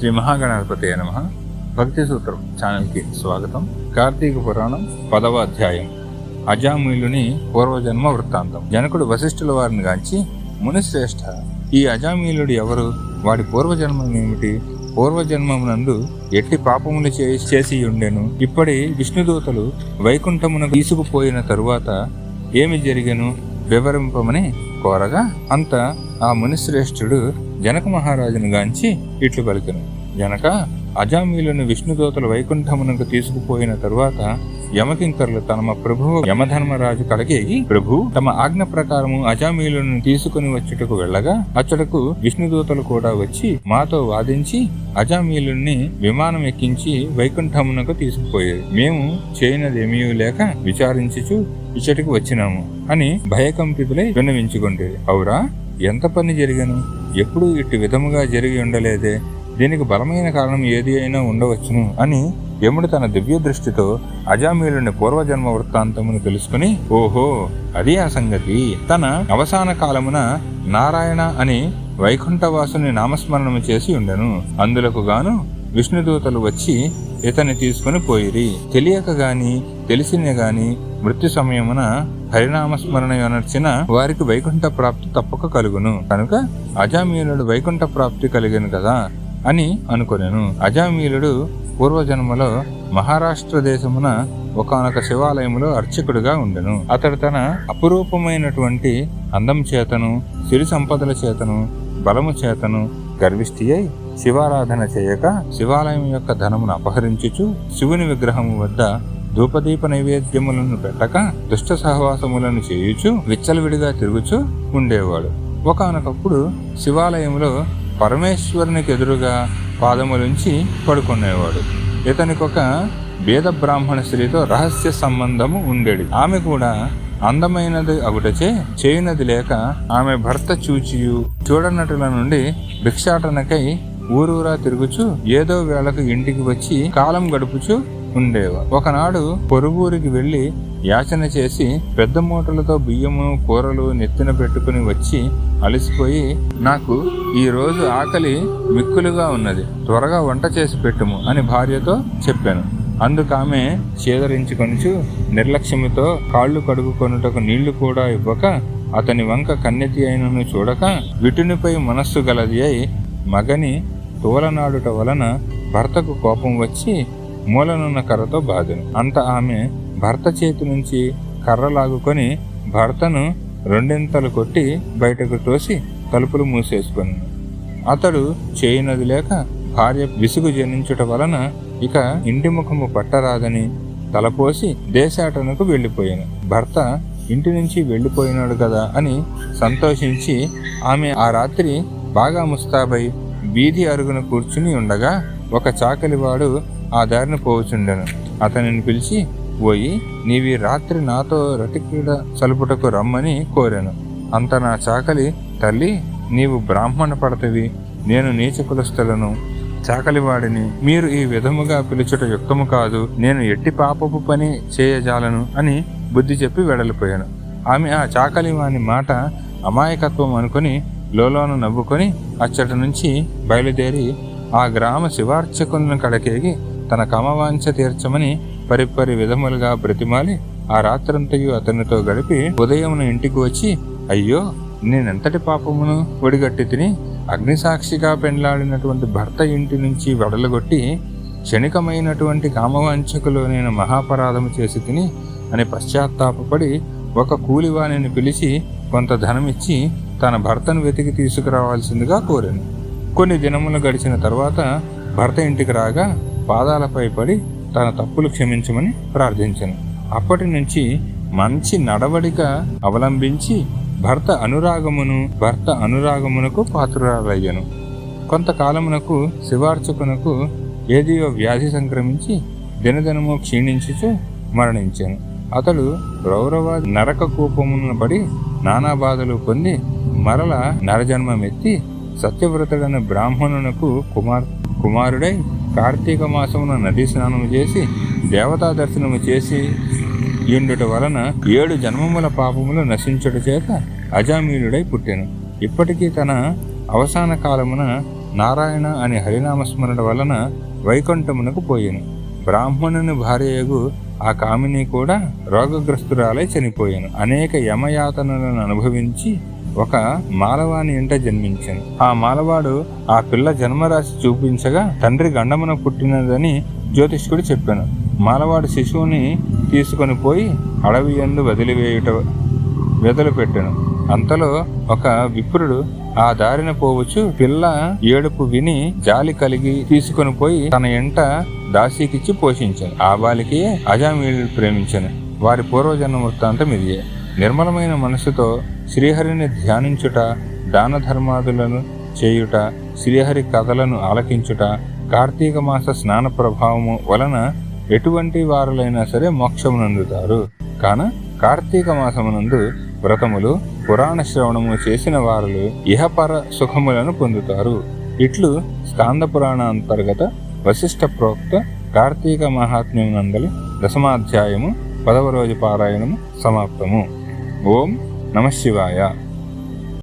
శ్రీ మహాగణాధిపతి నమ. భక్తి సూత్రం ఛానల్కి స్వాగతం. కార్తీక పురాణం పదవ అధ్యాయం. అజామీలుని పూర్వజన్మ వృత్తాంతం. జనకుడు వశిష్ఠుల వారిని గాంచి మునిశ్రేష్ఠ ఈ అజామీలుడు ఎవరు? వాడి పూర్వజన్మం ఏమిటి? పూర్వజన్మమునందు ఎట్టి పాపములు చే- చేసి ఉండెను. ఇప్పటి విష్ణుదూతలు వైకుంఠమునకు తీసుకుపోయిన తరువాత ఏమి జరిగెను? వివరింపమని కోరగా అంత ఆ మునిశ్రేష్ఠుడు జనక మహారాజును గాంచి ఇట్లు పలికను. జనక అజామీలను విష్ణుదూతలు వైకుంఠమునకు తీసుకుపోయిన తరువాత యమకింకర్లు తమ ప్రభువు యమధర్మరాజు కడకేగి ప్రభు తమ ఆజ్ఞ ప్రకారము అజామీలను తీసుకుని వచ్చుటకు వెళ్ళగా అచ్చటకు విష్ణుదూతలు కూడా వచ్చి మాతో వాదించి అజామీలుని విమానం ఎక్కించి వైకుంఠమునకు తీసుకుపోయేది మేము చేయనదేమీ లేక విచారించుచు ఇచ్చటికి వచ్చినాము అని భయకంపితులై విన్నవించుకుంటేది అవురా ఎంత పని జరిగను? ఎప్పుడు ఇట్టి విధముగా జరిగి ఉండలేదే. దీనికి బలమైన కారణం ఏది అయినా ఉండవచ్చును అని యముడు తన దివ్య దృష్టితో అజామీలుని పూర్వజన్మ వృత్తాంతమును తెలుసుకుని ఓహో అది ఆ సంగతి. తన అవసాన కాలమున నారాయణ అని వైకుంఠవాసుని నామస్మరణము చేసి ఉండెను. అందులకు గాను విష్ణుదూతలు వచ్చి ఇతన్ని తీసుకుని పోయిరి. తెలియక గాని తెలిసిన గాని మృత్యు సమయమున హరినామస్మరణ అనర్చిన వారికి వైకుంఠ ప్రాప్తి తప్పక కలుగును. కనుక అజామీలుడు వైకుంఠ ప్రాప్తి కలిగను కదా అని అనుకొనెను. అజామీలుడు పూర్వజన్మలో మహారాష్ట్ర దేశమున ఒకనొక శివాలయములో అర్చకుడుగా ఉండెను. అతడు తన అపురూపమైనటువంటి అందం చేతను సిరి సంపదల చేతను బలము చేతను గర్విష్ఠి అయి శివారాధన చేయక శివాలయం యొక్క ధనమును అపహరించుచు శివుని విగ్రహము వద్ద ధూపదీప నైవేద్యములను పెట్టక దుష్ట సహవాసములను చేయుచు విచ్చలవిడిగా తిరుగుచు ఉండేవాడు. ఒకనొకప్పుడు శివాలయంలో పరమేశ్వరునికి ఎదురుగా పాదములుంచి పడుకునేవాడు. ఇతనికొక వేద బ్రాహ్మణ స్త్రీతో రహస్య సంబంధము ఉండేది. ఆమె కూడా అందమైనది అగుటచే చేయునది లేక ఆమె భర్త చూచియు చూడనటుల నుండి భిక్షాటనకై ఊరూరా తిరుగుచు ఏదో వేళకు ఇంటికి వచ్చి కాలం గడుపుచు ఉండేవారు ఒకనాడు పొరుగురికి వెళ్ళి యాచన చేసి పెద్ద మూటలతో బియ్యము కూరలు నెత్తిన పెట్టుకుని వచ్చి అలసిపోయి నాకు ఈ రోజు ఆకలి మిక్కులుగా ఉన్నది త్వరగా వంట చేసి పెట్టుము అని భార్యతో చెప్పాను. అందుకు ఆమె చేదరించుకొనుచు నిర్లక్ష్యముతో కాళ్ళు కడుగుకొనుటకు నీళ్ళు కూడా ఇవ్వక అతని వంక కన్నెతి అయినను చూడక విటునిపై మనస్సు గలది అయి మగని తోలనాడుట వలన భర్తకు కోపం వచ్చి మూలనున్న కర్రతో బాధను. అంత ఆమె భర్త చేతి నుంచి కర్ర లాగుకొని భర్తను రెండింతలు కొట్టి బయటకు తోసి తలుపులు మూసేసుకుంది. అతడు చేయనది లేక భార్య విసుగు జనించుట వలన ఇక ఇంటి ముఖము పట్టరాదని తలపోసి దేశాటనకు వెళ్ళిపోయాను. భర్త ఇంటి నుంచి వెళ్ళిపోయినాడు కదా అని సంతోషించి ఆమె ఆ రాత్రి బాగా ముస్తాబై వీధి అరుగున కూర్చుని ఉండగా ఒక చాకలివాడు ఆ దారిని పోవచుండెను. అతనిని పిలిచి పోయి నీవి రాత్రి నాతో రతిక్రీడ సలుపుటకు రమ్మని కోరాను. అంత నా చాకలి తల్లి నీవు బ్రాహ్మణ పడతవి నేను నీచ కులస్థలను. చాకలివాడిని మీరు ఈ విధముగా పిలుచుట యుక్తము కాదు నేను ఎట్టి పాపపు పని చేయజాలను అని బుద్ధి చెప్పి వెడలిపోయాను. ఆమె ఆ చాకలివాని మాట అమాయకత్వం అనుకుని లోలోన నవ్వుకొని అచ్చటి నుంచి బయలుదేరి ఆ గ్రామ శివార్చకులను కడకేగి తన కమవాంఛ తీర్చమని పరిపరి విధములుగా బ్రతిమాలి ఆ రాత్రంతయు అతనితో గడిపి ఉదయమున ఇంటికి వచ్చి అయ్యో నేనెంతటి పాపమును ఒడిగట్టి తిని అగ్నిసాక్షిగా పెండ్లాడినటువంటి భర్త ఇంటి నుంచి వెడలగొట్టి క్షణికమైనటువంటి కామవాంఛకులో నేను మహాపరాధము చేసి తిని అని పశ్చాత్తాపడి ఒక కూలివాణిని పిలిచి కొంత ధనమిచ్చి తన భర్తను వెతికి తీసుకురావాల్సిందిగా కోరాను. కొన్ని దినములు గడిచిన తర్వాత భర్త ఇంటికి రాగా పాదాలపై పడి తన తప్పులు క్షమించమని ప్రార్థించను. అప్పటి నుంచి మంచి నడవడిక అవలంబించి భర్త అనురాగమును భర్త అనురాగమునకు పాత్రురాలయ్యను. కొంతకాలమునకు శివార్చకునకు ఏదియో వ్యాధి సంక్రమించి దినదినము క్షీణించుచు మరణించాను. అతడు రౌరవ నరక కూపమున పడి నానా బాధలు పొంది మరల నరజన్మమెత్తి సత్యవ్రతుడైన బ్రాహ్మణునకు కుమార్ కుమారుడై కార్తీక మాసమున నదీ స్నానము చేసి దేవతా దర్శనము చేసి ఇండుట వలన ఏడు జన్మముల పాపములు నశించుట చేత అజామీలుడై పుట్టాను. ఇప్పటికీ తన అవసాన కాలమున నారాయణ అని హరినామస్మరణ వలన వైకుంఠమునకు పోయెను. బ్రాహ్మణుని భార్యయగు ఆ కామిని కూడా రోగగ్రస్తురాలై చనిపోయాను. అనేక యమయాతనలను అనుభవించి ఒక మాలవాని ఇంట జన్మించాను. ఆ మాలవాడు ఆ పిల్ల జన్మరాశి చూపించగా తండ్రి గండమున పుట్టినదని జ్యోతిష్కుడు చెప్పాను. మాలవాడు శిశువుని తీసుకొని పోయి అడవి ఎందు వదిలివేయుట వెదలు పెట్టాను. అంతలో ఒక విప్రుడు ఆ దారిన పోవచ్చు పిల్ల ఏడుపు విని జాలి కలిగి తీసుకొని పోయి తన ఎంట దాసీకిచ్చి పోషించాను. ఆ బాలికి అజామీలు ప్రేమించాను. వారి పూర్వజన్మ వృత్తాంతం ఇదియే. నిర్మలమైన మనసుతో శ్రీహరిని ధ్యానించుట దాన ధర్మాదులను చేయుట శ్రీహరి కథలను ఆలకించుట కార్తీక మాస స్నాన ప్రభావము వలన ఎటువంటి వారులైనా సరే మోక్షమునందుతారు. కాన కార్తీక మాసమునందు వ్రతములు పురాణ శ్రవణము చేసిన వారులు ఇహపర సుఖములను పొందుతారు. ఇట్లు స్కాంద పురాణ అంతర్గత వశిష్ఠ ప్రోక్త కార్తీక మహాత్మ్యం నందలి దశమాధ్యాయము పదవ రోజు పారాయణము సమాప్తము. ఓం నమ శివాయ